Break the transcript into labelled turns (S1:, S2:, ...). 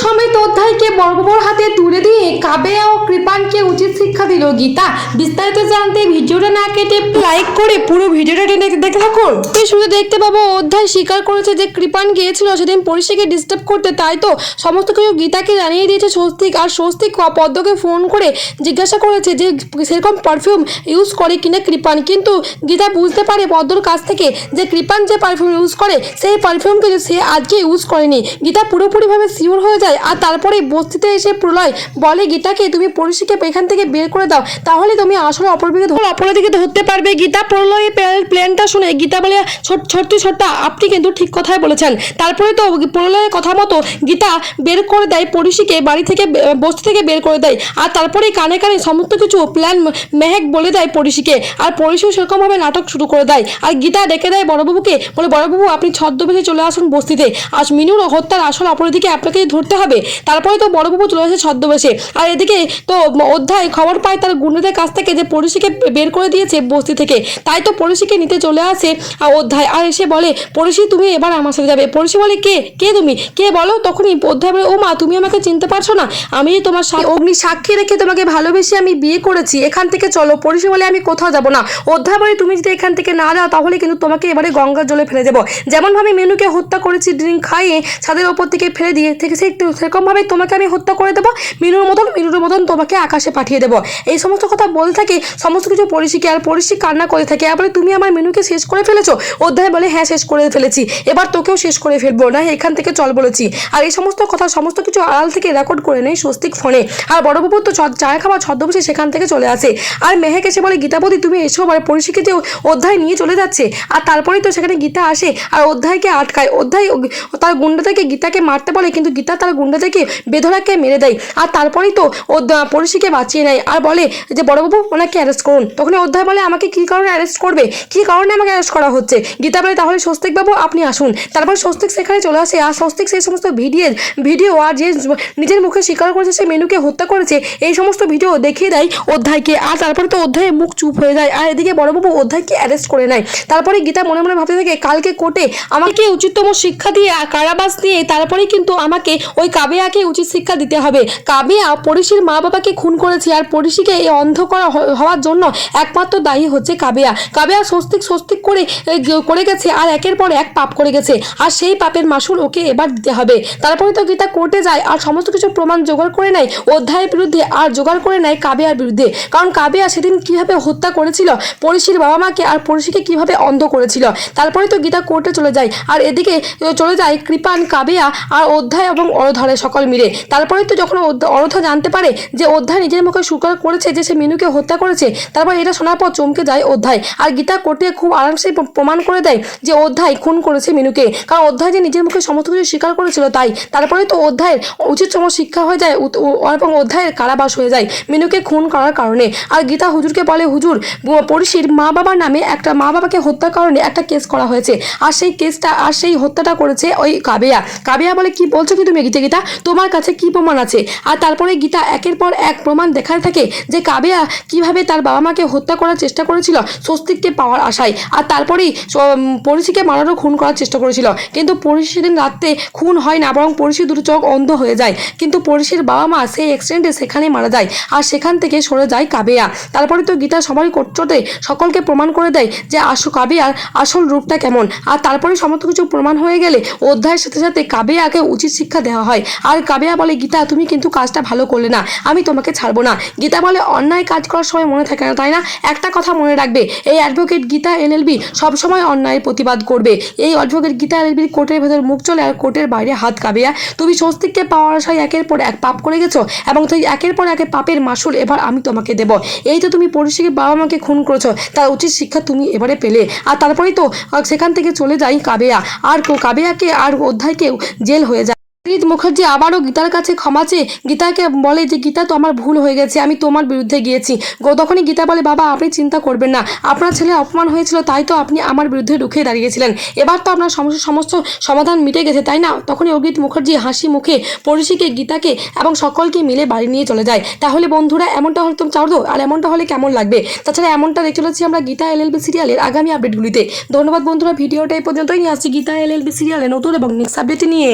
S1: সমেত অধ্যায়কে বর্বর হাতে তুলে দিয়ে কাবেয়া ও কৃপানকে উচিত শিক্ষা দিল গীতা। বিস্তারিত জানতে ভিডিওটা না কেটে লাইক করে পুরো ভিডিওটা টেনে দেখে থাকুন শুধু দেখতে পাবো? অধ্যায় স্বীকার করেছে যে কৃপান গিয়েছিল সেদিন পরিষেকে ডিস্টার্ব করতে তাই তো? সমস্ত কিছু গীতাকে জানিয়ে দিয়েছে স্বস্তিক আর স্বস্তিক পদ্মকে ফোন করে জিজ্ঞাসা করেছে যে সেরকম পারফিউম ইউজ করে কিনা কৃপান। কিন্তু গীতা বুঝতে পারে পদ্মর কাছ থেকে যে কৃপান যে পারফিউম ইউজ করে সেই পারফিউমকে সে আজকে ইউজ করেনি। গীতা পুরোপুরিভাবে শিওর হয়ে যায় আর তারপরে বস্তিতে এসে প্রলয় বলে গীতাকে তুমি পরিষেকে এখান থেকে বের করে দাও তাহলে তুমি আসলে অপরাধীকে ধর অপরাধীকে ধরতে পারবে গীতা প্রলয়ের প্ল্যানটা শুনে গীতা বলে, ছোট- ছোট্ট ছোট্ট, আপনি কিন্তু ঠিক কথাই বলেছেন। তারপরে তো প্রলয়ের কথা মতো গীতা বের করে দেয় পরিষীকে বাড়ি থেকে, বস্তি থেকে বের করে দেয়। আর তারপরে কানে কানে সমস্ত কিছু প্ল্যান মেহেক বলে দেয় পরিষীকে আর পরিষীও সেরকমভাবে নাটক শুরু করে দেয়। আর গীতা ডেকে দেয় বড়বাবুকে, বলে, বড়বাবু, আপনি ছদ্মবেশে চলে আসুন বস্তিতে। আজ মিনুর হত্যার আসল অপরাধীকে আপনাকে ধরতে হবে। তারপরে তো বড়বাবু চলে আসে ছদ্মবেশে। আর এদিকে তো অধ্যায় খবর পায় তার গুন্ডাদের কাছ থেকে যে পরিষীকে বের করে দিয়েছে বস্তি থেকে। তাই তো পরিষীকে নিতে চলে আর অধ্যায় আর এসে বলে পরিষী তুমি, এবার আমার সাথে যাবে। পরিষী বলে, কে? কে তুমি? কে বলো? তখনই অধ্যায় বলে, ও মা, তুমি আমাকে চিনতে পারছ না? আমি তোমার অগ্নি সাক্ষী রেখে তোমাকে ভালোবেসে আমি বিয়ে করেছি। এখান থেকে চলো। পরিষী বলে আমি কোথাও যাব না। অধ্যায় বলে, তুমি যদি এখান থেকে না যাও, তাহলে কিন্তু তোমাকে এবারে গঙ্গার জলে ফেলে দেবো। যেমনভাবে মেনুকে হত্যা করেছি ড্রিঙ্ক খাইয়ে, ছাদের ওপর থেকে ফেলে দিয়ে থেকে সেই সেরকমভাবে তোমাকে আমি হত্যা করে দেবো। মিনুর মতন মিনুর মতন তোমাকে আকাশে পাঠিয়ে দেবো। এই সমস্ত কথা বলতে থাকে, সমস্ত কিছু পরিষীকে আর পরিষী কান্না করে থাকে। বলে তুমি আমার মেনুকে শেষ করে ফেলেছো? অধ্যায় বলে হ্যাঁ শেষ করে ফেলেছি। এবার তোকেও শেষ করে ফেলব। না, এখান থেকে চল বলেছি। আর এই সমস্ত কথা, সমস্ত কিছু আড়াল থেকে রেকর্ড করে নেয় স্বস্তিক ফোনে। আর বড়বাবু তো চায় খাওয়া ছদ্মবেশে সেখান থেকে চলে আসে। আর মেহেক এসে বলে, গীতাপতি, তুমি এসো পরিষীকে যে অধ্যায় নিয়ে চলে যাচ্ছে। আর তারপরেই তো সেখানে গীতা আসে। আর অধ্যায়কে আটকায়। অধ্যায় তার গুন্ডাদেরকে গীতাকে মারতে বলে, কিন্তু গীতা তার গুন্ডাদেরকে বেধরাকে মেরে দেয়। আর তারপরেই তো পরিষীকে বাঁচিয়ে নেয়। আর বলে যে, বড়বাবু, ওনাকে অ্যারেস্ট করুন। তখন অধ্যায় বলে, আমাকে কী কারণে অ্যারেস্ট করবে? কী কারণে আমাকে অ্যারেস্ট করা হচ্ছে। গীতা বলে, তাহলে স্বস্তিক বাবু, আপনি আসুন। তারপর স্বস্তিক সেখানে চলে আসে, আর স্বস্তিক সেই সমস্ত ভিডিও ভিডিও আর যে নিজের মুখে স্বীকার করেছে, সে মেনুকে হত্যা করেছে, এই সমস্ত ভিডিও দেখিয়ে দেয় অধ্যায়কে। আর তারপরে তো অধ্যায়ের মুখ চুপ হয়ে যায়, আর এদিকে বড়বাবু অধ্যায়কে অ্যারেস্ট করে নেয়। তারপরে গীতা মনে মনে ভাবতে থাকে, কালকে কোর্টে আমাকে উচিততম শিক্ষা দিয়ে কারাবাস দিয়ে তারপরেই কিন্তু আমাকে ওই কাবেয়াকে উচিত শিক্ষা দিতে হবে। কাবেয়া পরিশির মা বাবাকে খুন করেছে, আর পরিশিকে এই অন্ধ করা হওয়ার জন্য একমাত্র দায়ী হচ্ছে কাবেয়া। কাবেয়া স্বস্তিক স্বস্তিক করে করে গেছে আর একের পর এক পাপ করে গেছে। আর সেই পাপের মাসুল ওকে এবার দিতে হবে। তারপরে তো গীতা কোর্টে যায় আর সমস্ত কিছু প্রমাণ জোগাড় করে নেয় অধ্যায়ের বিরুদ্ধে আর জোগাড় করে নেয় কাবেয়ার বিরুদ্ধে। কারণ কাবেয়া সেদিন কীভাবে হত্যা করেছিল, পরিশির বাবা মাকে আর পরিশিকে কীভাবে অন্ধ করেছিল, তারপরে তো গীতা কোর্টে চলে যায়। আর এদিকে চলে যায় কৃপান, কাবেয়া আর অধ্যায় এবং অরধরে সকল মিলে। তারপরে তো যখন অরধা জানতে পারে যে অধ্যায় নিজের মুখে স্বীকার করেছে যে সে মিনুকে হত্যা করেছে, তারপর এটা শোনার পর চমকে যায় অধ্যায়। আর গীতা কোর্টে খুব আরামসে প্রমাণ করে দেয় যে অধ্যায় খুন করেছে মিনুকে। কারণ অধ্যায় যে নিজের মুখে সমস্ত কিছু স্বীকার করেছিল তাই। তারপরে তো অধ্যায়ের উচিত উচিততম শিক্ষা হয়ে যায় এবং অধ্যায়ের কারাবাস হয়ে যায় মিনুকে খুন করার কারণে। আর গীতা হুজুরকে বলে, হুজুর পরিশির মা বাবার নামে একটা মা বাবাকে হত্যার কারণে একটা কেস করা হয়েছে। আর সেই কেসটা, আর সেই হত্যাটা করেছে ওই কাবেয়া। কাবেয়া বলে, কি বলছো কি তুমি গীতা গীতা? তোমার কাছে কি প্রমাণ আছে? আর তারপরে গীতা একের পর এক প্রমাণ দেখাতে থাকে যে কাবেয়া কীভাবে তার বাবা মাকে হত্যা করার চেষ্টা করেছিল স্বস্তিককে পাওয়ার আশায়। আর তারপরেই পরিষিকে মারারও খুন করার চেষ্টা করেছিল। কিন্তু পরিষি সেদিন রাত্রে খুন হয় না, বরং পরিষি দুটো চোখ অন্ধ হয়ে যায়। কিন্তু পরিষির বাবা মা সেই অ্যাক্সিডেন্টে সেখানেই মারা যায় আর সেখান থেকে সরে যায় কাবেয়া। তারপরে তো গীতা সবারই কোট্টতে সকলকে প্রমাণ করে দেয় যে আসু কাবেয়ার আসল রূপটা কেমন। আর তারপরে সমস্ত কিছু প্রমাণ হয়ে গেলে অধ্যায়ের সাথে সাথে কাবেয়াকে উচিত শিক্ষা দেওয়া হয়। আর কাবেয়া বলে, গীতা, তুমি কিন্তু কাজটা ভালো করলে না, আমি তোমাকে ছাড়বো না। গীতা বলে, অন্যায় কাজ করার সময় মনে থাকে না, তাই না? একটা কথা মনে রাখবে, এই অ্যাডভোকেট গীতা এলএলবি সবসময় অন্যায়ের প্রতিবাদ করবে। এই অ্যাডভোকেট গীতা এলএলবির কোর্টের ভেতর মুখ চলে আর কোর্টের বাইরে হাত কাবেয়া। তুমি স্বস্তিককে পাওয়ার আশায় একের পর এক পাপ করে গেছো এবং সেই একের পর এক পাপের মাসুল এবার আমি তোমাকে দেব। এই তো তুমি পরিষেকে বাবা মাকে খুন করেছ, তার উচিত শিক্ষা তুমি এবারে পেলে। আর তারপরেই তো সেখান থেকে চলে যাই কাবেয়া। আর কাবেয়াকে আর অধ্যায়কেও জেল হয়ে যায়। রীত মুখার্জি আবারও গীতার কাছে ক্ষমা চেয়ে গীতাকে বলে যে, গীতা তো আমার ভুল হয়ে গেছে, আমি তোমার বিরুদ্ধে গিয়েছি। তখনই গীতা বলে, বাবা, আপনি চিন্তা করবেন না। আপনার ছেলে অপমান হয়েছিল, তাই তো আপনি আমার বিরুদ্ধে রুখে দাঁড়িয়েছিলেন। এবার তো আপনার সমস্ত সমস্ত সমাধান মিটে গেছে, তাই না? তখনই অগীত মুখার্জি হাসি মুখে পড়শিকে, গীতাকে এবং সকলকে মিলে বাড়ি নিয়ে চলে যায়। তাহলে বন্ধুরা, এমনটা হলে তুমি চাও তো আর এমনটা হলে কেমন লাগবে? তাছাড়া এমনটা দেখতে চলেছি আমরা গীতা এল এলএলবি সিরিয়ালের আগামী আপডেটগুলিতে। ধন্যবাদ বন্ধুরা, ভিডিওটা এই পর্যন্তই। নিয়ে আসছি গীতা এল এলএলবি সিরিয়ালে নতুন এবং নেক্সট আপডেট নিয়ে।